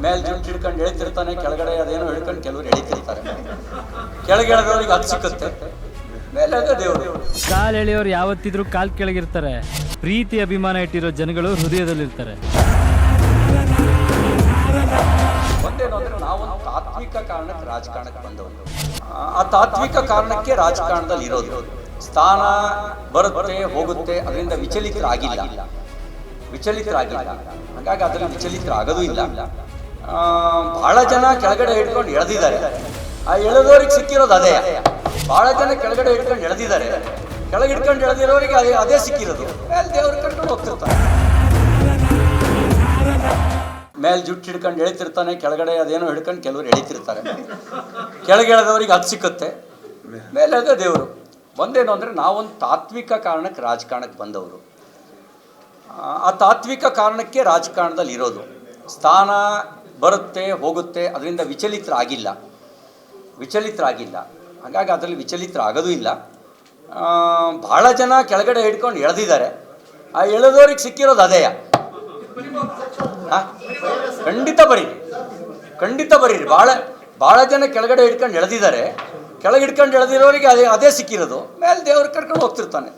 ಮೇಲ್ ಜುಟ್ಟು ಹಿಡ್ಕೊಂಡು ಎಳಿತಿರ್ತಾನೆ ಕೆಳಗಡೆ ಅದೇನೋ ಹಿಡ್ಕೊಂಡು ಕೆಲವರು ಎಳಿತಿರ್ತಾರೆ. ಕೆಳಗೆ ಎಳೆದವ್ರಿಗೆ ಅದು ಸಿಕ್ಕುತ್ತೆ. ಮೇಲೆ ದೇವರು. ಕಾಲ್ ಎಳೆಯೋರು ಯಾವತ್ತಿದ್ರೂ ಕಾಲ್ ಕೆಳಗಿರ್ತಾರೆ. ಪ್ರೀತಿ ಅಭಿಮಾನ ಇಟ್ಟಿರೋ ಜನಗಳು ಹೃದಯದಲ್ಲಿರ್ತಾರೆ. ಒಂದೇನು ಅಂದ್ರೆ ನಾವೊಂದು ತಾತ್ವಿಕ ಕಾರಣಕ್ಕೆ ರಾಜಕಾರಣಕ್ಕೆ ಬಂದವರು ಆ- ಆ ತಾತ್ವಿಕ ಕಾರಣಕ್ಕೆ ರಾಜಕಾರಣದಲ್ಲಿ ಇರೋದು. ಸ್ಥಾನ ಬರುತ್ತೆ ಹೋಗುತ್ತೆ ಅದರಿಂದ ವಿಚಲಿತರಾಗಿಲ್ಲ. ವಿಚಲಿತರಾಗಿಲ್ಲ. ಹಾಗಾಗಿ ಅದರಲ್ಲಿ ವಿಚಲಿತರಾಗೋದು ಇಲ್ಲ. ಬಹಳ ಜನ ಕೆಳಗಡೆ ಹಿಡ್ಕೊಂಡು ಎಳೆದಿದ್ದಾರೆ. ಆ ಎಳೆದವ್ರಿಗೆ ಸಿಕ್ಕಿರೋದು ಅದೇ. ಬಹಳ ಜನ ಕೆಳಗಡೆ ಹಿಡ್ಕೊಂಡು ಎಳೆದಿದ್ದಾರೆ. ಕೆಳಗೆ ಹಿಡ್ಕೊಂಡು ಎಳೆದಿರೋರಿಗೆ ಅದೇ ಅದೇ ಸಿಕ್ಕಿರೋದು. ಮೇಲೆ ದೇವ್ರ ಕರ್ಕೊಂಡು ಹೋಗ್ತಿರ್ತಾರೆ. ಮೇಲೆ ಜುಟ್ಟು ಹಿಡ್ಕೊಂಡು ಎಳಿತಿರ್ತಾನೆ, ಕೆಳಗಡೆ ಅದೇನೋ ಹಿಡ್ಕೊಂಡು ಕೆಲವರು ಎಳಿತಿರ್ತಾರೆ. ಕೆಳಗೆ ಎಳೆದವ್ರಿಗೆ ಅದು ಸಿಕ್ಕುತ್ತೆ. ಮೇಲೆ ಅದೇ ದೇವರು. ಒಂದೇನು ಅಂದರೆ ನಾವೊಂದು ತಾತ್ವಿಕ ಕಾರಣಕ್ಕೆ ರಾಜಕಾರಣಕ್ಕೆ ಬಂದವರು. ಆ ತಾತ್ವಿಕ ಕಾರಣಕ್ಕೆ ರಾಜಕಾರಣದಲ್ಲಿ ಇರೋದು. ಸ್ಥಾನ ಬರುತ್ತೆ, ಹೋಗುತ್ತೆ, ಅದರಿಂದ ವಿಚಲಿತರಾಗಿಲ್ಲ. ವಿಚಲಿತರಾಗಿಲ್ಲ. ಹಾಗಾಗಿ ಅದರಲ್ಲಿ ವಿಚಲಿತರಾಗೋದು ಇಲ್ಲ. ಭಾಳ ಜನ ಕೆಳಗಡೆ ಹಿಡ್ಕೊಂಡು ಎಳೆದಿದ್ದಾರೆ. ಆ ಎಳೆದವ್ರಿಗೆ ಸಿಕ್ಕಿರೋದು ಅದೇ? ಖಂಡಿತ ಬರೀರಿ ಖಂಡಿತ ಬರೀರಿ ಭಾಳ ಭಾಳ ಜನ ಕೆಳಗಡೆ ಹಿಡ್ಕೊಂಡು ಎಳೆದಿದ್ದಾರೆ. ಕೆಳಗೆ ಹಿಡ್ಕೊಂಡು ಎಳೆದಿರೋರಿಗೆ ಅದೇ ಅದೇ ಸಿಕ್ಕಿರೋದು. ಮೇಲೆ ದೇವ್ರಿಗೆ ಕರ್ಕೊಂಡು ಹೋಗ್ತಿರ್ತಾನೆ.